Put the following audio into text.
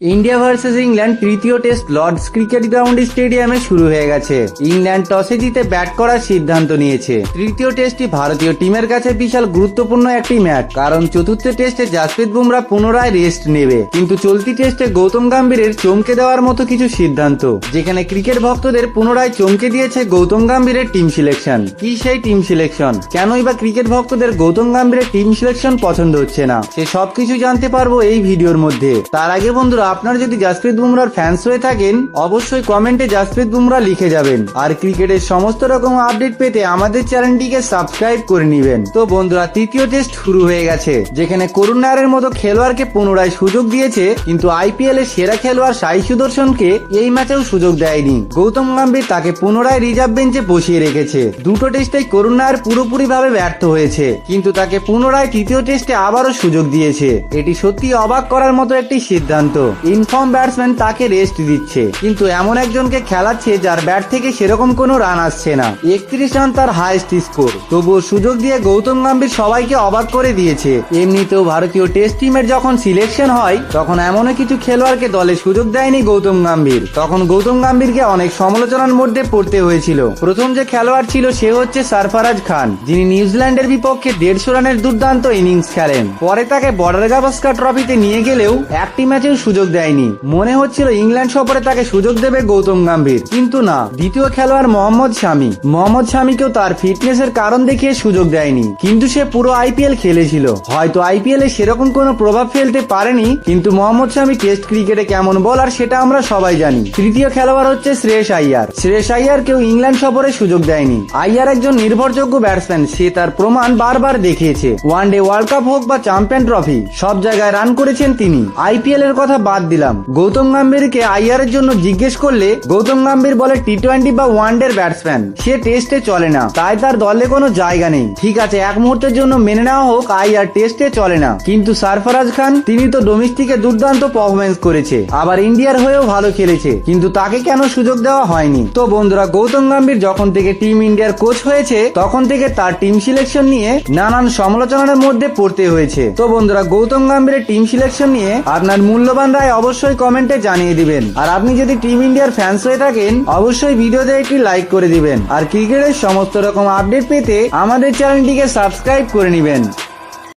India versus England তৃতীয় test Lords cricket ground স্টেডিয়ামে শুরু হয়ে গেছে। ইংল্যান্ড টসে জিতে ব্যাট করার সিদ্ধান্ত নিয়েছে। তৃতীয় টেস্টটি ভারতীয় টিমের কাছে বিশাল গুরুত্বপূর্ণ একটি ম্যাচ। কারণ চতুর্থ টেস্টে জাসপ্রীত বুমরা পুনরায় রেস্ট নেবে। কিন্তু চলতি টেস্টে গৌতম গম্ভীরের চমকে দেওয়ার মতো কিছু সিদ্ধান্ত, যেখানে ক্রিকেট ভক্তদের পুনরায় চমকে দিয়েছে গৌতম গম্ভীরের টিম সিলেকশন। কি সেই টিম সিলেকশন? কেনই বা ক্রিকেট ভক্তদের গৌতম গম্ভীরের টিম সিলেকশন পছন্দ হচ্ছে না? সে সবকিছু জানতে পারব এই ভিডিওর মধ্যে। তার আগে বন্ধুরা আপনার যদি জাসপ্রীত বুমরার ফ্যান্স হয়ে থাকেন, অবশ্যই কমেন্টে জাসপ্রীত বুমরা লিখে যাবেন। আর ক্রিকেটের সমস্ত রকম আপডেট পেতে আমাদের চ্যানেলটিকে সাবস্ক্রাইব করে নেবেন। তো বন্ধুরা, তৃতীয় টেস্ট শুরু হয়ে গেছে, যেখানে করুণ নায়ারের মতো খেলোয়াড়কে পুনরায় সুযোগ দিয়েছে, কিন্তু আইপিএল এর সেরা খেলোয়াড় সাই সুদর্শনকে এই ম্যাচেও সুযোগ দেয়নি। গৌতম গম্ভীর তাকে পুনরায় রিজার্ভ বেঞ্চে বসিয়ে রেখেছে। দুটো টেস্টেই করুণ নায়ার পুরোপুরি ভাবে ব্যর্থ হয়েছে, কিন্তু তাকে পুনরায় তৃতীয় টেস্টে আবারও সুযোগ দিয়েছে। এটি সত্যি অবাক করার মতো একটি সিদ্ধান্ত। ইনফর্ম ব্যাটসম্যান তাকে রেস্ট দিচ্ছে। কিন্তু এমন একজনকে খেলাচ্ছে যার ব্যাট থেকে সেরকম কোনো রান আসছে না। একত্রিশ রান তার হাইস্ট স্কোর তবুও সুযোগ দিয়ে গৌতম গম্ভীর সবাইকে অবাক করে দিয়েছে। এমনিতেও ভারতীয় টেস্ট টিমের যখন সিলেকশন হয়, তখন এমনও কিছু খেলোয়াড়কে দলে সুযোগ দেয়নি গৌতম গম্ভীর। তখন গৌতম গম্ভীরকে অনেক সমালোচনার মধ্যে পড়তে হয়েছিল। প্রথম যে খেলোয়াড় ছিল, সে হচ্ছে সারফারাজ খান, যিনি নিউজিল্যান্ডের বিপক্ষে দেড়শো রানের দুর্দান্ত ইনিংস খেলেন। পরে তাকে বর্ডার গাভাস্কার ট্রফিতে নিয়ে গেলেও একটি ম্যাচেও সুযোগ দেয়নি। মনে হচ্ছিল ইংল্যান্ড সফরে তাকে সুযোগ দেবে গৌতম গম্ভীর। কিন্তু না, দ্বিতীয় খেলোয়াড় মোহাম্মদ শামি। মোহাম্মদ শামিকেও তার ফিটনেসের কারণ দেখিয়ে সুযোগ দেয়নি। কিন্তু সে পুরো আইপিএল খেলেছিল। হয়তো আইপিএল এ সেরকম কোনো প্রভাব ফেলতে পারেনি, কিন্তু মোহাম্মদ শামি টেস্ট ক্রিকেটে কেমন বলার সেটা আমরা সবাই জানি। তৃতীয় খেলোয়াড় হচ্ছে শ্রেয়স আইয়ার। শ্রেয়স আইয়ার কেউ ইংল্যান্ড সফরে সুযোগ দেয়নি। আইয়ার একজন নির্ভরযোগ্য ব্যাটসম্যান সে তার প্রমাণ বারবার দেখিয়েছে। ওয়ান ডে ওয়ার্ল্ড কাপ হোক বা চ্যাম্পিয়ন ট্রফি, সব জায়গায় রান করেছেন তিনি। আইপিএল এর কথা বাদ দিলাম। গৌতম গম্ভীরকে আইয়ারের জন্য জিজ্ঞেস করলে গৌতম গম্ভীর বলে টি টোয়েন্টি বা ওয়ান ডের ব্যাটসম্যান সে টেস্টে চলে না। তাই তার দলে কোনো জায়গা নেই। ঠিক আছে, এক মুহূর্তের জন্য মেনে নেওয়া হোক আইয়ার টেস্টে চলে না। কিন্তু সারফরাজ খান, তিনি তো ডোমেস্টিকে দুর্দান্ত পারফরমেন্স করেছে। আবার ইন্ডিয়ার হয়েও ভালো খেলেছে। কিন্তু তাকে কেন সুযোগ দেওয়া হয়নি? তো বন্ধুরা, গৌতম গম্ভীর যখন থেকে টিম ইন্ডিয়ার কোচ হয়েছে, তখন থেকে তার টিম সিলেকশন নিয়ে নানান সমালোচনার মধ্যে পড়তে হয়েছে। তো বন্ধুরা, গৌতম গম্ভীরের টিম সিলেকশন নিয়ে আপনার মূল্যবান রায় অবশ্যই কমেন্টে জানিয়ে দিবেন। আর আপনি যদি টিম ইন্ডিয়ার ফ্যান্স হয়ে থাকেন, অবশ্যই ভিডিওতে একটি লাইক করে দিবেন। আর ক্রিকেটের সমস্ত রকম আপডেট পেতে আমাদের চ্যানেলটিকে সাবস্ক্রাইব করে নেবেন।